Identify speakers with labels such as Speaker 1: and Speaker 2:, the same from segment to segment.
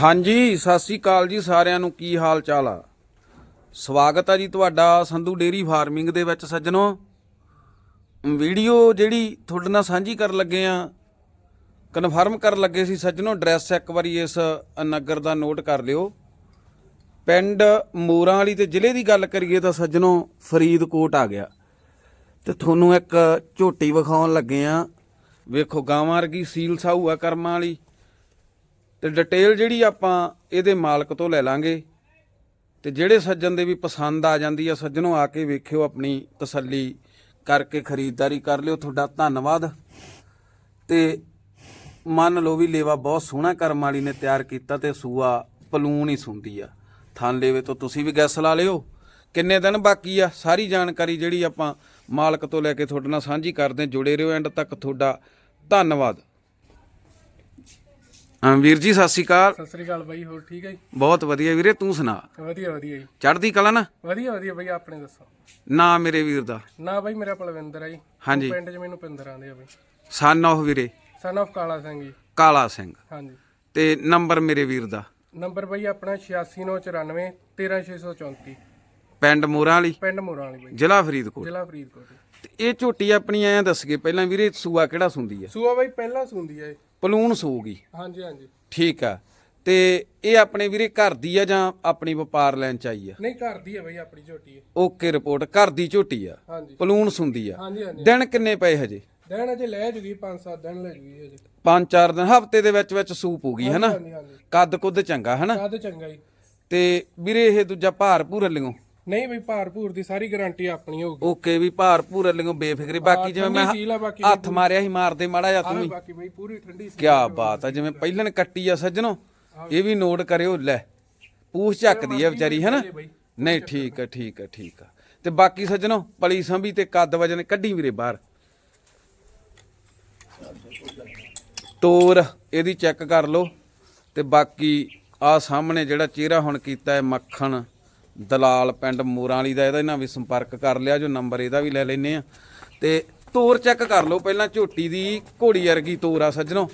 Speaker 1: ਹਾਂਜੀ, ਸਤਿ ਸ੍ਰੀ ਅਕਾਲ ਜੀ ਸਾਰਿਆਂ ਨੂੰ। ਕੀ ਹਾਲ ਚਾਲ ਆ? ਸਵਾਗਤ ਆ ਜੀ ਤੁਹਾਡਾ ਸੰਧੂ ਡੇਰੀ ਫਾਰਮਿੰਗ ਦੇ ਵਿੱਚ ਸੱਜਣੋ। ਵੀਡੀਓ ਜਿਹੜੀ ਤੁਹਾਡੇ ਨਾਲ ਸਾਂਝੀ ਕਰਨ ਲੱਗੇ ਆ, ਕਨਫਰਮ ਕਰਨ ਲੱਗੇ ਸੀ ਸੱਜਣੋ, ਐਡਰੈਸ ਇੱਕ ਵਾਰੀ ਇਸ ਨਗਰ ਦਾ ਨੋਟ ਕਰ ਲਿਓ। ਪਿੰਡ ਮੋਰਾਂ ਵਾਲੀ ਤੇ ਜ਼ਿਲ੍ਹੇ ਦੀ ਗੱਲ ਕਰੀਏ ਤਾਂ ਸੱਜਣੋ, ਫਰੀਦਕੋਟ ਆ ਗਿਆ। ਤੇ ਤੁਹਾਨੂੰ ਇੱਕ ਝੋਟੀ ਵਿਖਾਉਣ ਲੱਗੇ ਆ। ਵੇਖੋ, ਗਾਵਾਂ ਵਰਗੀ ਸੀਲ ਸਾਊ ਆ ਕਰਮਾਂ ਵਾਲੀ। ਤੇ ਡਿਟੇਲ ਜਿਹੜੀ ਆਪਾਂ ਇਹਦੇ ਮਾਲਕ ਤੋਂ ਲੈ ਲਾਂਗੇ ਤੇ ਜਿਹੜੇ ਸੱਜਣ ਦੇ ਵੀ ਪਸੰਦ ਆ ਜਾਂਦੀ ਆ, ਸੱਜਣੋ ਆ ਕੇ ਵੇਖਿਓ ਆਪਣੀ ਤਸੱਲੀ ਕਰਕੇ ਖਰੀਦਦਾਰੀ ਕਰ ਲਿਓ। ਤੁਹਾਡਾ ਧੰਨਵਾਦ। ਤੇ ਮੰਨ ਲਓ ਵੀ ਲੇਵਾ ਬਹੁਤ ਸੋਹਣਾ ਕਰਮ ਵਾਲੀ ਨੇ ਤਿਆਰ ਕੀਤਾ ਤੇ ਸੂਆ ਪਲੂਣ ਹੀ ਸੁੰਦੀ ਆ। ਥਣ ਲੇਵੇ ਤੋਂ ਤੁਸੀਂ ਵੀ ਗੈਸ ਲਾ ਲਿਓ। ਕਿੰਨੇ ਦਿਨ ਬਾਕੀ ਆ? ਸਾਰੀ ਜਾਣਕਾਰੀ ਜਿਹੜੀ ਆਪਾਂ ਮਾਲਕ ਤੋਂ ਲੈ ਕੇ ਤੁਹਾਡੇ ਨਾਲ ਸਾਂਝੀ ਕਰਦੇ ਹਾਂ। ਜੁੜੇ ਰਹੋ। ਐਂਡ ਤੱਕ ਤੁਹਾਡਾ ਧੰਨਵਾਦ। ਹਾਂ ਵੀਰ ਜੀ ਸਤਿ ਸ਼੍ਰੀ ਅਕਾਲ।
Speaker 2: ਸਤਿ ਸ੍ਰੀ ਅਕਾਲ ਬਾਈ ਹੋਰ ਠੀਕ ਹੈ ਜੀ?
Speaker 1: ਬਹੁਤ ਵਧੀਆ ਵੀਰੇ ਤੂੰ ਸੁਣਾ?
Speaker 2: ਵਧੀਆ ਵਧੀਆ ਜੀ।
Speaker 1: ਚੜ੍ਹਦੀ ਕਲਾ ਨਾ?
Speaker 2: ਵਧੀਆ ਵਧੀਆ ਬਾਈ ਆਪਣੇ ਦੱਸੋ।
Speaker 1: ਨਾ ਮੇਰੇ ਵੀਰ ਦਾ।
Speaker 2: ਨਾ ਬਾਈ ਮੇਰਾ ਪਲਵਿੰਦਰ ਆ ਜੀ।
Speaker 1: ਹਾਂਜੀ।
Speaker 2: ਪਿੰਡ 'ਚ ਮੈਨੂੰ ਪਿੰਦਰ ਆਂਦੇ ਆ ਬਾਈ।
Speaker 1: ਸਨ ਆਫ ਵੀਰੇ।
Speaker 2: ਸਨ ਆਫ ਕਾਲਾ ਸਿੰਘ ਜੀ।
Speaker 1: ਕਾਲਾ ਸਿੰਘ।
Speaker 2: ਹਾਂਜੀ।
Speaker 1: ਤੇ ਨੰਬਰ ਮੇਰੇ ਵੀਰ ਦਾ?
Speaker 2: ਨੰਬਰ ਬਾਈ ਆਪਣਾ 8694 13634
Speaker 1: ਪਿੰਡ ਮੋਰਾਂ ਵਾਲੀ?
Speaker 2: ਪਿੰਡ ਮੋਰਾਂ ਵਾਲੀ ਬਾਈ।
Speaker 1: ਜ਼ਿਲ੍ਹਾ ਫਰੀਦਕੋਟ।
Speaker 2: ਜ਼ਿਲ੍ਹਾ ਫਰੀਦਕੋਟ
Speaker 1: ਤੇ ਇਹ ਝੋਟੀ ਆਪਣੀ ਐਂ ਦੱਸ ਗਏ ਪਹਿਲਾਂ ਵੀਰੇ ਸੂਆ ਕਿਹੜਾ ਸੁੰਦੀ ਆ?
Speaker 2: ਸੂਆ ਬਾਈ ਪਹਿਲਾਂ ਸੁੰਦੀ ਇਹ।
Speaker 1: ਪਲੂਣ ਸੂਗੀ।
Speaker 2: ਹਾਂਜੀ ਹਾਂਜੀ।
Speaker 1: ਠੀਕ ਆ। ਤੇ ਇਹ ਆਪਣੇ ਵੀਰੇ ਘਰ ਦੀ ਆ ਜਾਂ ਆਪਣੀ ਵਪਾਰ ਲੈਣ ਚ ਆਈ ਆ?
Speaker 2: ਨਹੀਂ ਘਰ ਦੀ ਆ ਬਾਈ ਆਪਣੀ ਝੋਟੀ ਇਹ।
Speaker 1: Okay report. ਘਰ ਦੀ ਝੋਟੀ ਆ।
Speaker 2: ਹਾਂਜੀ।
Speaker 1: ਪਲੂਣ ਸੁੰਦੀ ਆ।
Speaker 2: ਹਾਂਜੀ ਹਾਂਜੀ।
Speaker 1: ਦਿਨ ਕਿੰਨੇ ਪਏ ਹਜੇ?
Speaker 2: ਦਿਨ ਅਜੇ ਲੈ ਜੂਗੀ 5-7 ਦਿਨ ਲੈ ਜੂਗੀ ਅਜੇ
Speaker 1: ਪੰਜ ਚਾਰ ਦਿਨ ਹਫ਼ਤੇ ਦੇ ਵਿੱਚ ਵਿੱਚ ਸੂਪ ਹੋ ਗਈ ਹਨਾ?
Speaker 2: ਹਾਂਜੀ ਹਾਂਜੀ।
Speaker 1: ਕੱਦ ਕੁੱਦ ਚੰਗਾ ਹਨਾ?
Speaker 2: ਕਾਦ ਚੰਗਾ ਜੀ।
Speaker 1: ਤੇ ਵੀਰੇ ਇਹ ਦੂਜਾ ਭਾਰ ਭੂਰ ਲਿਓ
Speaker 2: ਨਹੀਂ ਬਈ ਭਾਰ ਭੂਰ ਦੀ ਸਾਰੀ ਗਾਰੰਟੀ ਆਪਣੀ ਹੋਊਗੀ।
Speaker 1: ਓਕੇ ਵੀ ਭਾਰ ਭੂਰ ਲਿਓ ਬੇਫਿਕਰੀ। ਬਾਕੀ ਜਿਵੇਂ ਮੈਂ
Speaker 2: ਠੰਡੀ ਸੀਲ ਆ ਬਾਕੀ
Speaker 1: ਹੱਥ ਮਾਰਿਆ ਸੀ ਮਾਰਦੇ ਮਾੜਾ ਜਾਂ ਤੂੰ
Speaker 2: ਆਹ ਬਾਕੀ ਬਈ ਪੂਰੀ ਠੰਡੀ ਸੀ
Speaker 1: ਕੀ ਬਾਤ ਆ ਜਿਵੇਂ ਪਹਿਲਣ ਕੱਟੀ ਆ ਸੱਜਣੋ ਇਹ ਵੀ ਨੋਟ ਕਰਿਓ ਲੈ ਪੂਛ ਚੱਕਦੀ ਆ ਵਿਚਾਰੀ ਹਨਾ? ਨਹੀਂ ਠੀਕ ਆ ਠੀਕ ਆ ਠੀਕ ਆ। ਤੇ ਬਾਕੀ ਸੱਜਣੋ ਪਲੀ ਸੰਭੀ ਤੇ ਕੱਦ ਵਜਨ ਕੱਢੀ ਵੀਰੇ ਬਾਹਰ। ਤੋਰ ਇਹਦੀ ਚੈੱਕ ਕਰ ਲਓ। ਤੇ ਬਾਕੀ ਆ ਸਾਹਮਣੇ ਜਿਹੜਾ ਚਿਹਰਾ ਹੁਣ ਕੀਤਾ ਹੈ ਮੱਖਣ। ਦਲਾਲ ਪਿੰਡ ਮੋਰਾਂ ਵਾਲੀ ਦਾ ਇਹਦਾ ਇਹਨਾਂ ਵੀ ਸੰਪਰਕ ਕਰ ਲਿਆ, ਜੋ ਨੰਬਰ ਇਹਦਾ ਵੀ ਲੈ ਲੈਨੇ ਆ। ਤੇ ਤੋਰ ਚੈੱਕ ਕਰ ਲਓ, ਪਹਿਲਾਂ ਝੋਟੀ ਦੀ ਘੋੜੀ ਵਰਗੀ ਤੋਰ ਆ ਸੱਜਣੋ।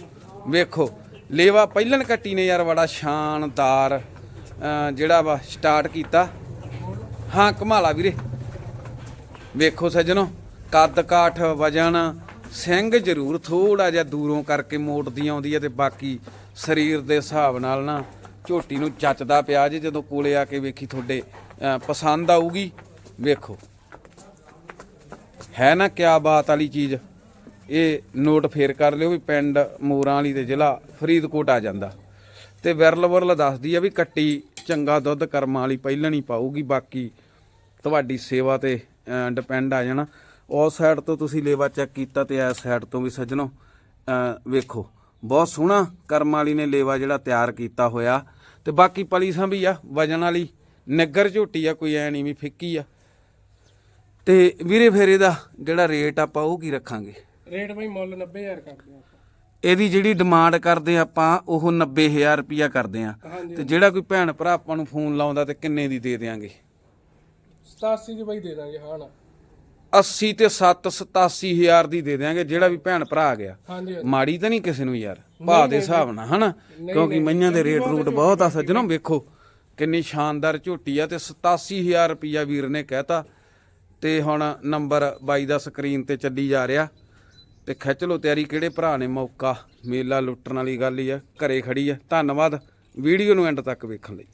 Speaker 1: ਵੇਖੋ, ਲੇਵਾ ਪਹਿਲਣ ਕੱਟੀ ਨੇ ਯਾਰ, ਬੜਾ ਸ਼ਾਨਦਾਰ ਜਿਹੜਾ ਵਾ ਸਟਾਰਟ ਕੀਤਾ। ਹਾਂ ਕਮਾਲਾ ਵੀਰੇ। ਵੇਖੋ ਸੱਜਣੋ, ਕੱਦ ਕਾਠ, ਵਜਨ, ਸਿੰਘ ਜ਼ਰੂਰ ਥੋੜਾ ਜਿਹਾ ਦੂਰੋਂ ਕਰਕੇ ਮੋੜਦੀ ਆਉਂਦੀ ਹੈ ਤੇ ਬਾਕੀ ਸਰੀਰ ਦੇ ਹਿਸਾਬ ਨਾਲ ਨਾ ਝੋਟੀ ਨੂੰ ਚੱਚਦਾ ਪਿਆ ਜੇ, ਜਦੋਂ ਕੋਲੇ ਆ ਕੇ ਵੇਖੀ ਤੁਹਾਡੇ ਪਸੰਦ ਆਊਗੀ, ਵੇਖੋ। ਹੈ ਨਾ ਕਿਆ ਬਾਤ ਵਾਲੀ ਚੀਜ਼। ਇਹ ਨੋਟ ਫੇਰ ਕਰ ਲਿਓ ਵੀ ਪਿੰਡ ਮੋਰਾਂ ਵਾਲੀ ਦੇ ਜ਼ਿਲ੍ਹਾ ਫਰੀਦਕੋਟ ਆ ਜਾਂਦਾ। ਤੇ ਵਿਰਲ ਵਿਰਲ ਦੱਸਦੀ ਆ ਵੀ ਕੱਟੀ ਚੰਗਾ ਦੁੱਧ ਕਰਮਾਂ ਵਾਲੀ ਪਹਿਲਾਂ ਹੀ ਪਾਊਗੀ, ਬਾਕੀ ਤੁਹਾਡੀ ਸੇਵਾ ਤੇ ਡਿਪੈਂਡ ਆ ਜਾਣਾ। ਉਸ ਸਾਈਡ ਤੋਂ ਤੁਸੀਂ ਲੇਵਾ ਚੈੱਕ ਕੀਤਾ ਤੇ ਇਸ ਸਾਈਡ ਤੋਂ ਵੀ ਸੱਜਣੋ ਵੇਖੋ। ਬਹੁਤ ਸੋਹਣਾ ਕਰਮ ਵਾਲੀ ਨੇ ਲੇਵਾ ਜਿਹੜਾ ਤਿਆਰ ਕੀਤਾ ਹੋਇਆ। ਤੇ ਬਾਕੀ ਪਲੀਸਾਂ ਵੀ ਆ ਵਜਨ ਵਾਲੀ ਨਿੱਗਰ ਝੋਟੀ ਆ ਕੋਈ ਐ ਨਹੀਂ ਵੀ ਫਿੱਕੀ ਆ। ਤੇ ਵੀਰੇ ਫੇਰ ਇਹਦਾ ਜਿਹੜਾ ਰੇਟ ਆਪਾਂ ਉਹ ਕੀ ਰੱਖਾਂਗੇ?
Speaker 2: ਰੇਟ ਬਈ ਮੁੱਲ 90000 ਕਰਦੇ ਆ
Speaker 1: ਇਹਦੀ ਜਿਹੜੀ ਡਿਮਾਂਡ ਕਰਦੇ ਆਪਾਂ ਉਹ 90000 ਰੁਪਿਆ ਕਰਦੇ ਆ ਤੇ ਜਿਹੜਾ ਕੋਈ ਭੈਣ ਭਰਾ ਆਪਾਂ ਨੂੰ ਫੋਨ ਲਾਉਂਦਾ ਤੇ ਕਿੰਨੇ ਦੀ ਦੇ ਦੇਾਂਗੇ
Speaker 2: 87 ਦੀ ਬਈ ਦੇ ਦਾਂਗੇ ਹਾਂ ਨਾ।
Speaker 1: 80 ਤੇ 7 87000 ਦੀ ਦੇ ਦਿਆਂਗੇ ਜਿਹੜਾ ਵੀ ਭੈਣ ਭਰਾ ਆ ਗਿਆ।
Speaker 2: ਹਾਂਜੀ
Speaker 1: ਮਾੜੀ ਤਾਂ ਨਹੀਂ ਕਿਸੇ ਨੂੰ ਯਾਰ ਭਾਅ ਦੇ ਹਿਸਾਬ ਨਾਲ ਹਨਾ? ਕਿਉਂਕਿ ਮਈਆਂ ਦੇ ਰੇਟ ਰੂਟ ਬਹੁਤ ਆ ਸੱਜਣੋ ਵੇਖੋ ਕਿੰਨੀ ਸ਼ਾਨਦਾਰ ਝੋਟੀ ਆ ਤੇ 87000 ਰੁਪਿਆ ਵੀਰ ਨੇ ਕਹਿਤਾ। ਤੇ ਹੁਣ ਨੰਬਰ ਬਾਈ ਦਾ ਸਕਰੀਨ ਤੇ ਚੱਲੀ ਜਾ ਰਿਹਾ। ਤੇ ਖਿੱਚ ਲਓ ਤਿਆਰੀ ਕਿਹੜੇ ਭਰਾ ਨੇ ਮੌਕਾ? ਮੇਲਾ ਲੁੱਟਣ ਵਾਲੀ ਗੱਲ ਹੀ ਆ ਘਰੇ ਖੜੀ ਆ। ਧੰਨਵਾਦ ਵੀਡੀਓ ਨੂੰ ਐਂਡ ਤੱਕ ਵੇਖਣ ਲਈ।